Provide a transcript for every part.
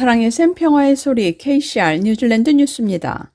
사랑의 샘 평화의 소리 KCR 뉴질랜드 뉴스입니다.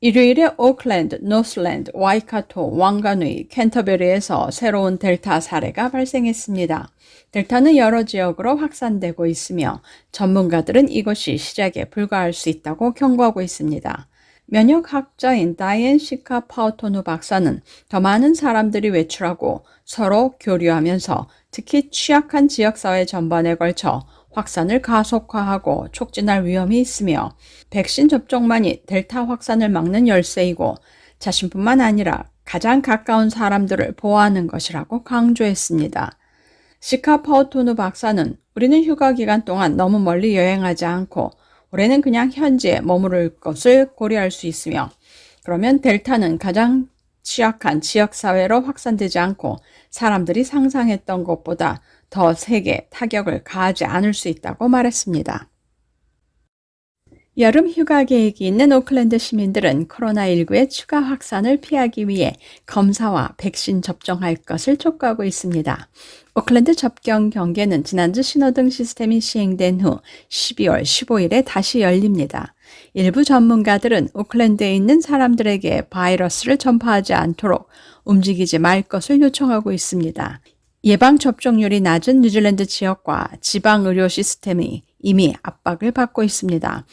일요일에 오클랜드, 노슬랜드, 와이카토, 왕가누이, 캔터베리에서 새로운 델타 사례가 발생했습니다. 델타는 여러 지역으로 확산되고 있으며 전문가들은 이것이 시작에 불과할 수 있다고 경고하고 있습니다. 면역학자인 다이앤 시카 파우토누 박사는 더 많은 사람들이 외출하고 서로 교류하면서 특히 취약한 지역사회 전반에 걸쳐 확산을 가속화하고 촉진할 위험이 있으며 백신 접종만이 델타 확산을 막는 열쇠이고 자신뿐만 아니라 가장 가까운 사람들을 보호하는 것이라고 강조했습니다. 시카 파우토누 박사는 우리는 휴가 기간 동안 너무 멀리 여행하지 않고 올해는 그냥 현지에 머무를 것을 고려할 수 있으며 그러면 델타는 가장 취약한 지역사회로 확산되지 않고 사람들이 상상했던 것보다 더 세게 타격을 가하지 않을 수 있다고 말했습니다. 여름 휴가 계획이 있는 오클랜드 시민들은 코로나19의 추가 확산을 피하기 위해 검사와 백신 접종할 것을 촉구하고 있습니다. 오클랜드 접경 경계는 지난주 신호등 시스템이 시행된 후 12월 15일에 다시 열립니다. 일부 전문가들은 오클랜드에 있는 사람들에게 바이러스를 전파하지 않도록 움직이지 말 것을 요청하고 있습니다. 예방 접종률이 낮은 뉴질랜드 지역과 지방 의료 시스템이 이미 압박을 받고 있습니다.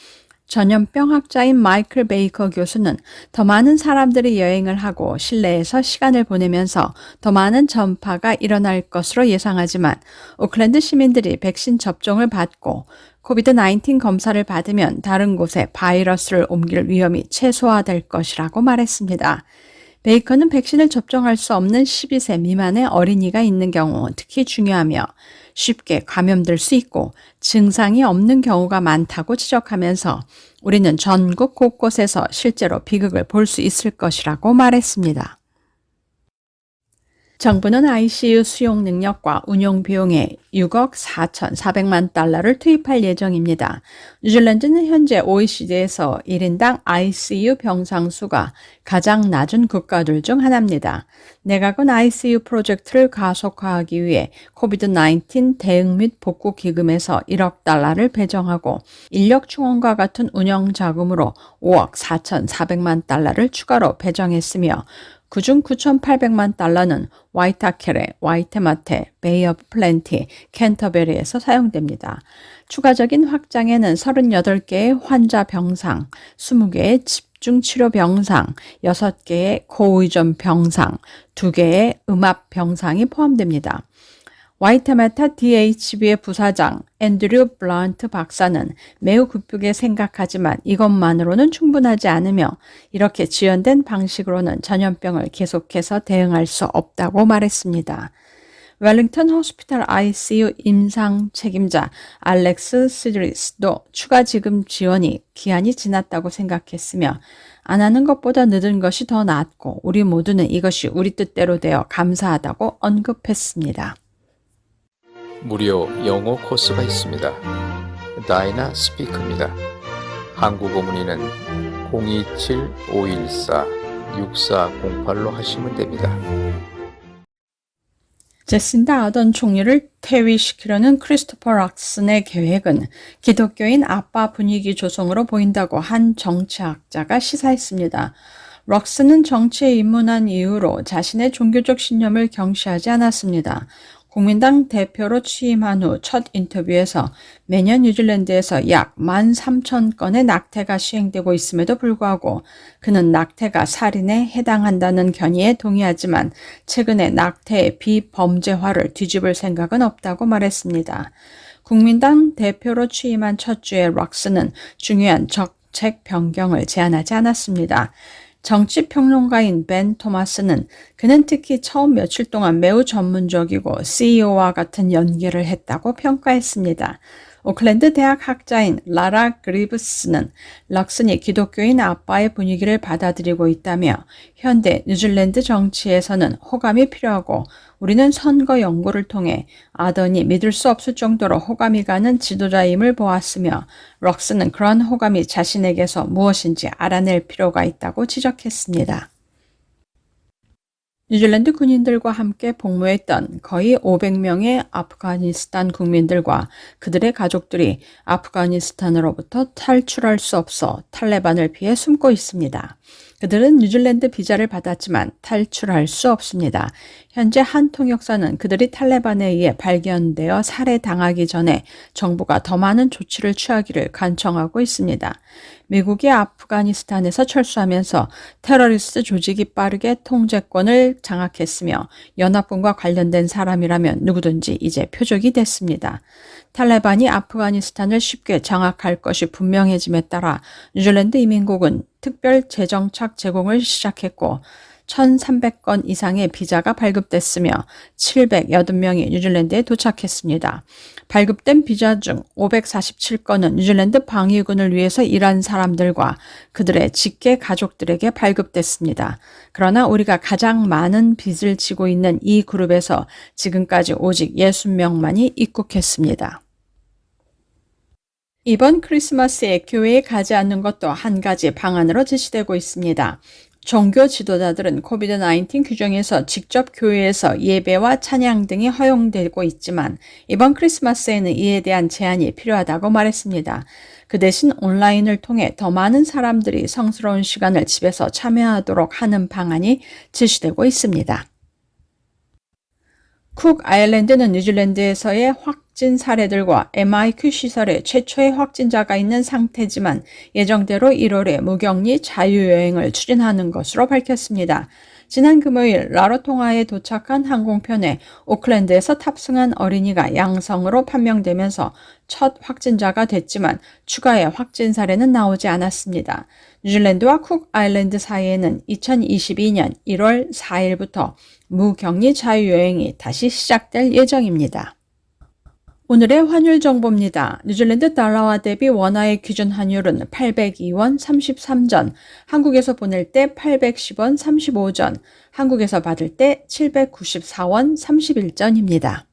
전염병 학자인 마이클 베이커 교수는 더 많은 사람들이 여행을 하고 실내에서 시간을 보내면서 더 많은 전파가 일어날 것으로 예상하지만 오클랜드 시민들이 백신 접종을 받고 코비드-19 검사를 받으면 다른 곳에 바이러스를 옮길 위험이 최소화될 것이라고 말했습니다. 베이커는 백신을 접종할 수 없는 12세 미만의 어린이가 있는 경우 특히 중요하며 쉽게 감염될 수 있고 증상이 없는 경우가 많다고 지적하면서 우리는 전국 곳곳에서 실제로 비극을 볼 수 있을 것이라고 말했습니다. 정부는 ICU 수용 능력과 운용 비용에 6억 4,400만 달러를 투입할 예정입니다. 뉴질랜드는 현재 OECD에서 1인당 ICU 병상 수가 가장 낮은 국가들 중 하나입니다. 내각은 ICU 프로젝트를 가속화하기 위해 코비드-19 대응 및 복구 기금에서 1억 달러를 배정하고 인력 충원과 같은 운영 자금으로 5억 4,400만 달러를 추가로 배정했으며 그중 9,800만 달러는 와이타켈레, 와이테마테, 베이 오브 플랜티, 캔터베리에서 사용됩니다. 추가적인 확장에는 38개의 환자 병상, 20개의 집중치료 병상, 6개의 고의존 병상, 2개의 음압 병상이 포함됩니다. 와이테메타 DHB의 부사장 앤드류 블런트 박사는 매우 급하게 생각하지만 이것만으로는 충분하지 않으며 이렇게 지연된 방식으로는 전염병을 계속해서 대응할 수 없다고 말했습니다. 웰링턴 호스피탈 ICU 임상 책임자 알렉스 시드리스도 추가 지금 지원이 기한이 지났다고 생각했으며 안 하는 것보다 늦은 것이 더 낫고 우리 모두는 이것이 우리 뜻대로 되어 감사하다고 언급했습니다. 무료 영어 코스가 있습니다. 다이나 스피크입니다. 한국어 문의는 027-514-6408로 하시면 됩니다. 제신다 아던 총리를 퇴위시키려는 크리스토퍼 락슨의 계획은 기독교인 아빠 분위기 조성으로 보인다고 한 정치학자가 시사했습니다. 럭스는 정치에 입문한 이후로 자신의 종교적 신념을 경시하지 않았습니다. 국민당 대표로 취임한 후 첫 인터뷰에서 매년 뉴질랜드에서 약 13,000건의 낙태가 시행되고 있음에도 불구하고 그는 낙태가 살인에 해당한다는 견해에 동의하지만 최근에 낙태의 비범죄화를 뒤집을 생각은 없다고 말했습니다. 국민당 대표로 취임한 첫 주에 락스는 중요한 정책 변경을 제안하지 않았습니다. 정치평론가인 벤 토마스는 그는 특히 처음 며칠 동안 매우 전문적이고 CEO와 같은 연기를 했다고 평가했습니다. 오클랜드 대학 학자인 라라 그리브스는 락슨이 기독교인 아빠의 분위기를 받아들이고 있다며 현대 뉴질랜드 정치에서는 호감이 필요하고 우리는 선거 연구를 통해 아던이 믿을 수 없을 정도로 호감이 가는 지도자임을 보았으며 럭스는 그런 호감이 자신에게서 무엇인지 알아낼 필요가 있다고 지적했습니다. 뉴질랜드 군인들과 함께 복무했던 거의 500명의 아프가니스탄 국민들과 그들의 가족들이 아프가니스탄으로부터 탈출할 수 없어 탈레반을 피해 숨고 있습니다. 그들은 뉴질랜드 비자를 받았지만 탈출할 수 없습니다. 현재 한 통역사는 그들이 탈레반에 의해 발견되어 살해당하기 전에 정부가 더 많은 조치를 취하기를 간청하고 있습니다. 미국이 아프가니스탄에서 철수하면서 테러리스트 조직이 빠르게 통제권을 장악했으며 연합군과 관련된 사람이라면 누구든지 이제 표적이 됐습니다. 탈레반이 아프가니스탄을 쉽게 장악할 것이 분명해짐에 따라 뉴질랜드 이민국은 특별 재정착 제공을 시작했고 1,300건 이상의 비자가 발급됐으며 780명이 뉴질랜드에 도착했습니다. 발급된 비자 중 547건은 뉴질랜드 방위군을 위해서 일한 사람들과 그들의 직계 가족들에게 발급됐습니다. 그러나 우리가 가장 많은 빚을 지고 있는 이 그룹에서 지금까지 오직 60명만이 입국했습니다. 이번 크리스마스에 교회에 가지 않는 것도 한 가지 방안으로 제시되고 있습니다. 종교 지도자들은 코비드-19 규정에서 직접 교회에서 예배와 찬양 등이 허용되고 있지만 이번 크리스마스에는 이에 대한 제한이 필요하다고 말했습니다. 그 대신 온라인을 통해 더 많은 사람들이 성스러운 시간을 집에서 참여하도록 하는 방안이 제시되고 있습니다. 쿡 아일랜드는 뉴질랜드에서의 확 진 사례들과 MIQ 시설에 최초의 확진자가 있는 상태지만 예정대로 1월에 무격리 자유여행을 추진하는 것으로 밝혔습니다. 지난 금요일 라로통하에 도착한 항공편에 오클랜드에서 탑승한 어린이가 양성으로 판명되면서 첫 확진자가 됐지만 추가의 확진 사례는 나오지 않았습니다. 뉴질랜드와 쿡 아일랜드 사이에는 2022년 1월 4일부터 무격리 자유여행이 다시 시작될 예정입니다. 오늘의 환율 정보입니다. 뉴질랜드 달러와 대비 원화의 기준 환율은 802원 33전, 한국에서 보낼 때 810원 35전, 한국에서 받을 때 794원 31전입니다.